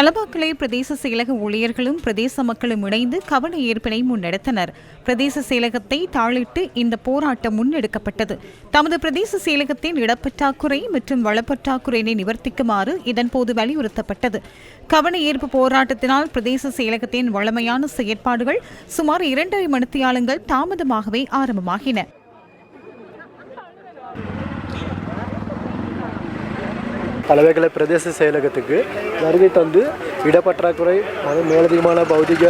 தலபாக்கலை பிரதேச செயலக ஊழியர்களும் பிரதேச மக்களும் இணைந்து கவன ஏற்பினை முன்னெடுத்தனர். பிரதேச செயலகத்தை தாளிட்டு இந்த போராட்டம் முன்னெடுக்கப்பட்டது. தமது பிரதேச செயலகத்தின் இடப்பற்றாக்குறை மற்றும் வளப்பற்றாக்குறையினை நிவர்த்திக்குமாறு இதன்போது வலியுறுத்தப்பட்டது. கவன ஈர்ப்பு போராட்டத்தினால் பிரதேச செயலகத்தின் வளமையான செயற்பாடுகள் சுமார் இரண்டரை மணித்தியாலங்கள் தாமதமாகவே ஆரம்பமாகின. தலைவைகளை பிரதேச செயலகத்துக்கு வருகை தந்து இடப்பற்றாக்குறை அது மேலதிகமான பௌதிக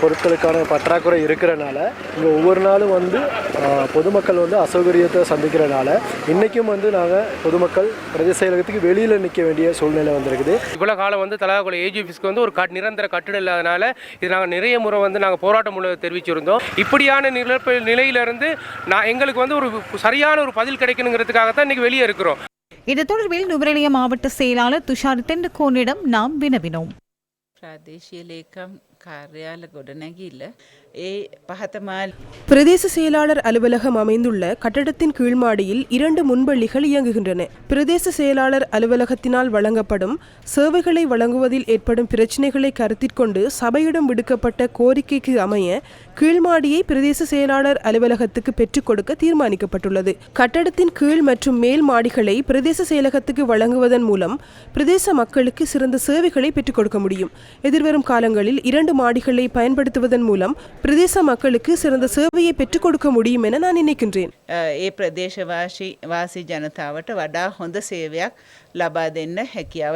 பொருட்களுக்கான பற்றாக்குறை இருக்கிறனால இங்கே ஒவ்வொரு நாளும் வந்து பொதுமக்கள் வந்து அசௌகரியத்தை சந்திக்கிறனால இன்றைக்கும் வந்து நாங்கள் பொதுமக்கள் பிரதேச செயலகத்துக்கு வெளியில் நிற்க வேண்டிய சூழ்நிலை வந்திருக்குது. இவ்வளோ காலம் வந்து தலகாக்குளம் ஏஜி ஆஃபீஸ்க்கு வந்து ஒரு கட் நிரந்தர கட்டிடம் இல்லாதனால இது நாங்கள் நிறைய முறை வந்து நாங்கள் போராட்டம் மூலம் தெரிவிச்சிருந்தோம். இப்படியான நிலப்ப நிலையிலிருந்து நான் எங்களுக்கு வந்து ஒரு சரியான ஒரு பதில் கிடைக்கணுங்கிறதுக்காக தான் இன்றைக்கி வெளியே இருக்கிறோம். இது தொடர்பில் நுவரெலிய மாவட்ட செயலாளர் துஷார் தெண்டுகோனிடம் நாம் வினவினோம். பிராதேசிய லேக்கம் காரியால கொடநகியில் ஏ பகத்தமால் பிரதேச செயலாளர் அலுவலகம் அமைந்துள்ள கட்டடத்தின் கீழ்மாடியில் இரண்டு முன்பள்ளிகள் இயங்குகின்றன பிரதேச செயலாளர் அலுவலகத்தினால் வழங்கப்படும் சேவைகளை வழங்குவதில் ஏற்படும் பிரச்சினைகளை கருத்திற்கொண்டு சபையிடம் விடுக்கப்பட்ட கோரிக்கைக்கு அமைய கீழ்மாடியை பிரதேச செயலாளர் அலுவலகத்துக்கு பெற்றுக் கொடுக்க தீர்மானிக்கப்பட்டுள்ளது கட்டடத்தின் கீழ் மற்றும் மேல் மாடிகளை பிரதேச செயலகத்துக்கு வழங்குவதன் மூலம் பிரதேச மக்களுக்கு சிறந்த சேவைகளை பெற்றுக் கொடுக்க முடியும் எதிர்வரும் காலங்களில் இரண்டு மாடிகளை பயன்படுத்துவதன் மூலம் பிரதேச மக்களுக்கு சிறந்த சேவையை பெற்றுக் கொடுக்க முடியும் என நான் நினைக்கின்றேன் ඒ ප්‍රදේශවාශී වාසී ජනතාවට වඩා හොඳ සේවයක් ලබා දෙන්න හැකියාව